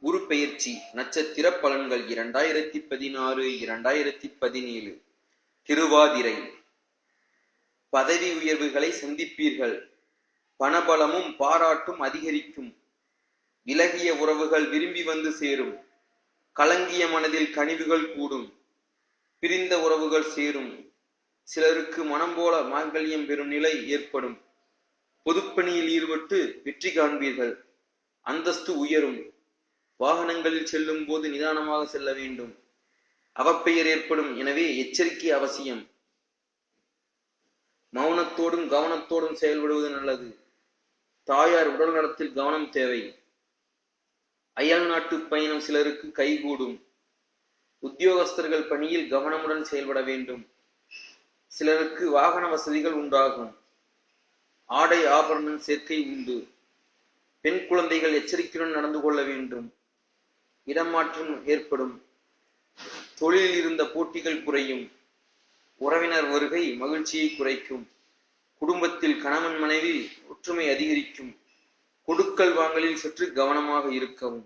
குரு பெயர்ச்சி நட்சத்திர பலன்கள் இரண்டாயிரத்தி பதினாறு இரண்டாயிரத்தி பதினேழு திருவாதிரை. பதவி உயர்வுகளை சந்திப்பீர்கள். பணபலமும் பாராட்டும் அதிகரிக்கும். விலகிய உறவுகள் விரும்பி வந்து சேரும். கலங்கிய மனதில் கனிவுகள் கூடும். பிரிந்த உறவுகள் சேரும். சிலருக்கு மனம் போல மாங்கல்யம் பெறும் நிலை ஏற்படும். பொதுப்பணியில் ஈடுபட்டு வெற்றி காண்பீர்கள். அந்தஸ்து உயரும். வாகனங்களில் செல்லும் போது நிதானமாக செல்ல வேண்டும். அவப்பெயர் ஏற்படும். எனவே எச்சரிக்கை அவசியம். மௌனத்தோடும் கவனத்தோடும் செயல்படுவது நல்லது. தாயார் உடல் நலத்தில் கவனம் தேவை. அயல் நாட்டு பயணம் சிலருக்கு கைகூடும். உத்தியோகஸ்தர்கள் பணியில் கவனமுடன் செயல்பட வேண்டும். சிலருக்கு வாகன வசதிகள் உண்டாகும். ஆடை ஆபரணம் சேர்க்கை உண்டு. பெண் குழந்தைகள் எச்சரிக்கையுடன் நடந்து கொள்ள வேண்டும். இடமாற்றம் ஏற்படும். தொழிலில் இருந்த போட்டிகள் குறையும். உறவினர் வருகை மகிழ்ச்சியை குறைக்கும். குடும்பத்தில் கணவன் மனைவி ஒற்றுமை அதிகரிக்கும். கொடுக்கல் வாங்கலில் சற்று கவனமாக இருக்கவும்.